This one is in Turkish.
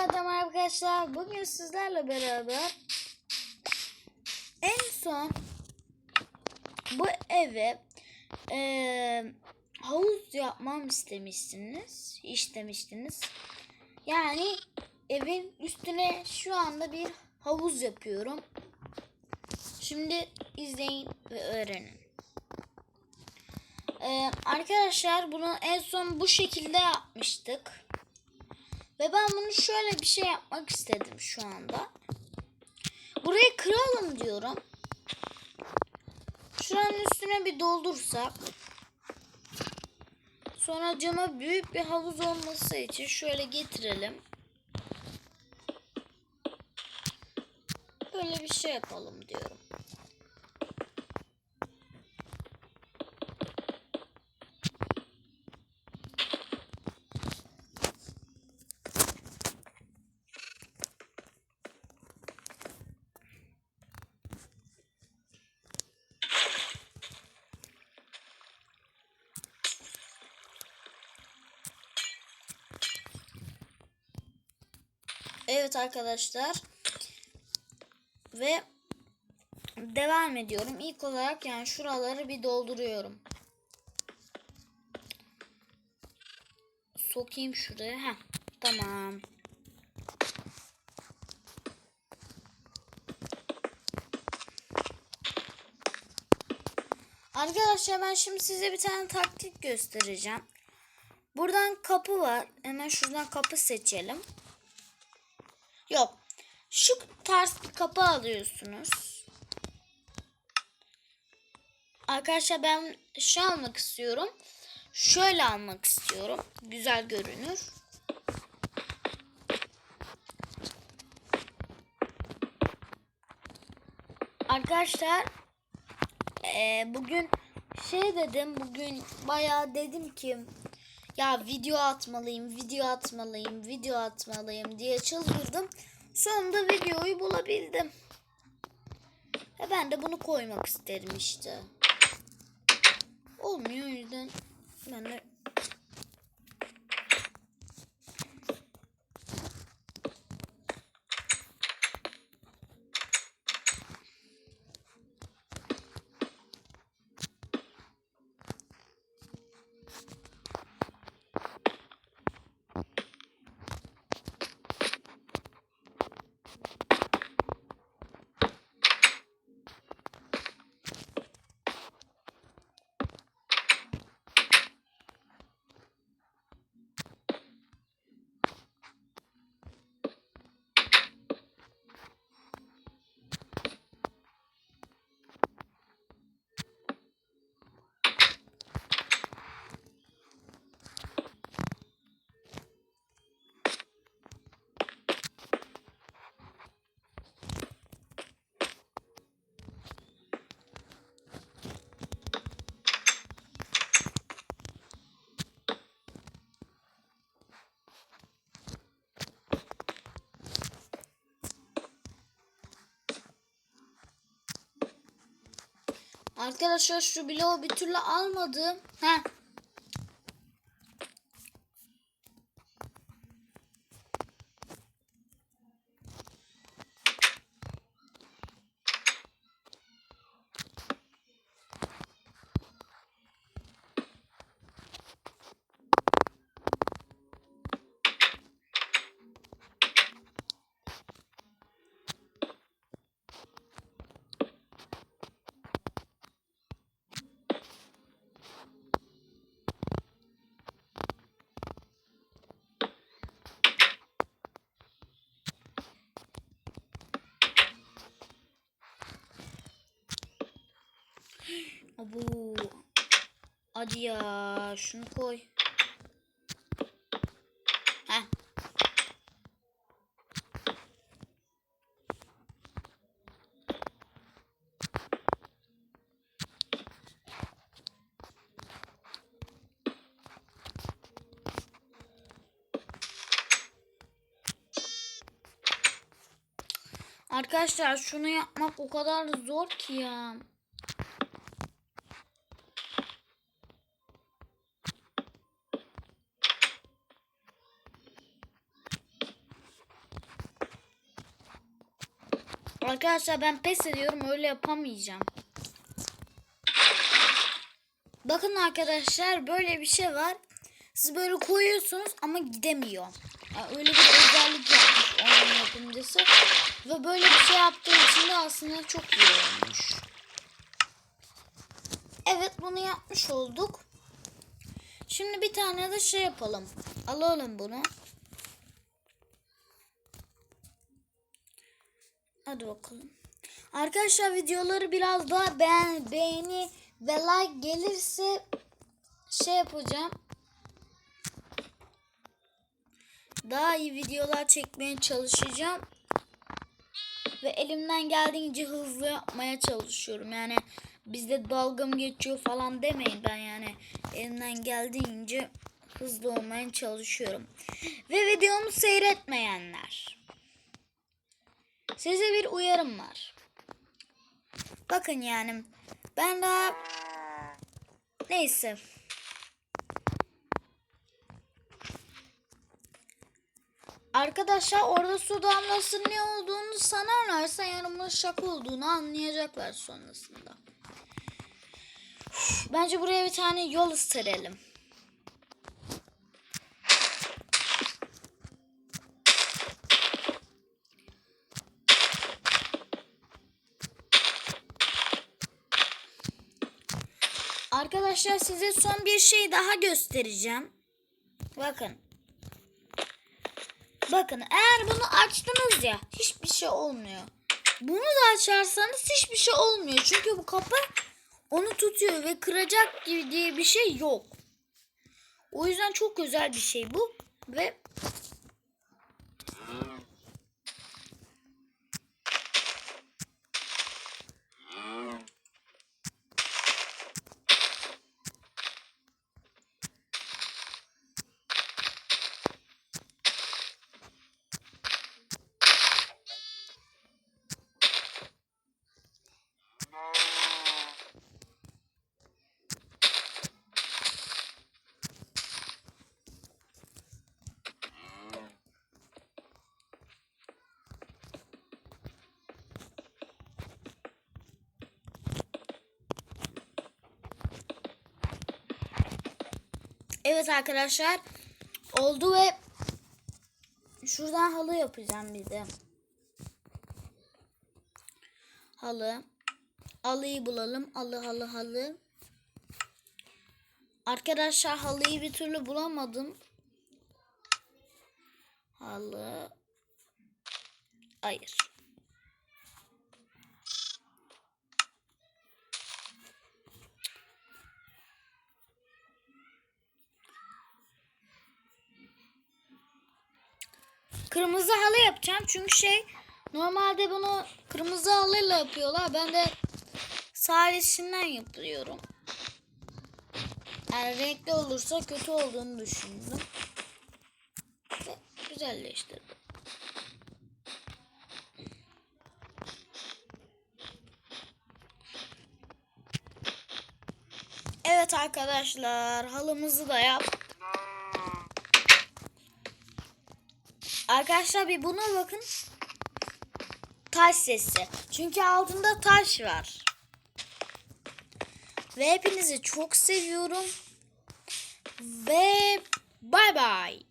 Tekrardan arkadaşlar bugün sizlerle beraber en son bu eve eee, havuz yapmam istemiştiniz. istemiştiniz. Yani evin üstüne şu anda bir havuz yapıyorum. Şimdi izleyin ve öğrenin. Ee, arkadaşlar bunu en son bu şekilde yapmıştık. Ve ben bunu şöyle bir şey yapmak istedim şu anda. Burayı kıralım diyorum. Şuranın üstüne bir doldursak. Sonra cama büyük bir havuz olması için şöyle getirelim. Böyle bir şey yapalım diyorum. Evet arkadaşlar. Ve devam ediyorum. İlk olarak yani şuraları bir dolduruyorum. Sokayım şuraya. Heh, tamam. Arkadaşlar ben şimdi size bir tane taktik göstereceğim. Buradan kapı var. Hemen şuradan kapı seçelim. Yok. Şu tarz bir kapı alıyorsunuz. Arkadaşlar ben şu almak istiyorum. Şöyle almak istiyorum. Güzel görünür. Arkadaşlar eee, bugün şey dedim bugün bayağı dedim ki ya video atmalıyım, video atmalıyım, video atmalıyım diye çıldırdım. Sonunda videoyu bulabildim. Ve ben de bunu koymak isterim işte. Olmuyor o yüzden ben de Arkadaşlar şu bloğu bir türlü almadım. Heh. Abu. Hadi ya şunu koy. Heh. Arkadaşlar şunu yapmak o kadar zor ki ya. Arkadaşlar ben pes ediyorum öyle yapamayacağım. Bakın arkadaşlar böyle bir şey var. Siz böyle koyuyorsunuz ama gidemiyor. Yani öyle bir özellik yapmış onun yapımcısı. Ve böyle bir şey yaptığı için de aslında çok iyi olmuş. Evet bunu yapmış olduk. Şimdi bir tane de şey yapalım. Alalım bunu. Hadi bakalım. Arkadaşlar videoları biraz daha beğen, beğeni ve like gelirse şey yapacağım. Daha iyi videolar çekmeye çalışacağım. Ve elimden geldiğince hızlı yapmaya çalışıyorum. Yani bizde dalga mı geçiyor falan demeyin. Ben yani elimden geldiğince hızlı olmaya çalışıyorum. Ve videomu seyretmeyenler. Size bir uyarım var. Bakın yani ben daha neyse. Arkadaşlar orada su damlasının ne olduğunu sanarlarsa yani bunun şaka olduğunu anlayacaklar sonrasında. Bence buraya bir tane yol isterelim. Arkadaşlar size son bir şey daha göstereceğim. Bakın. Bakın eğer bunu açtınız ya hiçbir şey olmuyor. Bunu da açarsanız hiçbir şey olmuyor. Çünkü bu kapı onu tutuyor ve kıracak gibi diye bir şey yok. O yüzden çok özel bir şey bu ve Evet arkadaşlar oldu ve şuradan halı yapacağım bir de. Halı. Halıyı bulalım. Halı halı halı. Arkadaşlar halıyı bir türlü bulamadım. Halı. Hayır. Kırmızı halı yapacağım çünkü şey normalde bunu kırmızı halıyla yapıyorlar. Ben de sadesinden yapıyorum. Yani renkli olursa kötü olduğunu düşündüm. Ve güzelleştirdim. Evet arkadaşlar halımızı da yaptık. Arkadaşlar bir buna bakın. Taş sesi. Çünkü altında taş var. Ve hepinizi çok seviyorum. Ve bay bay.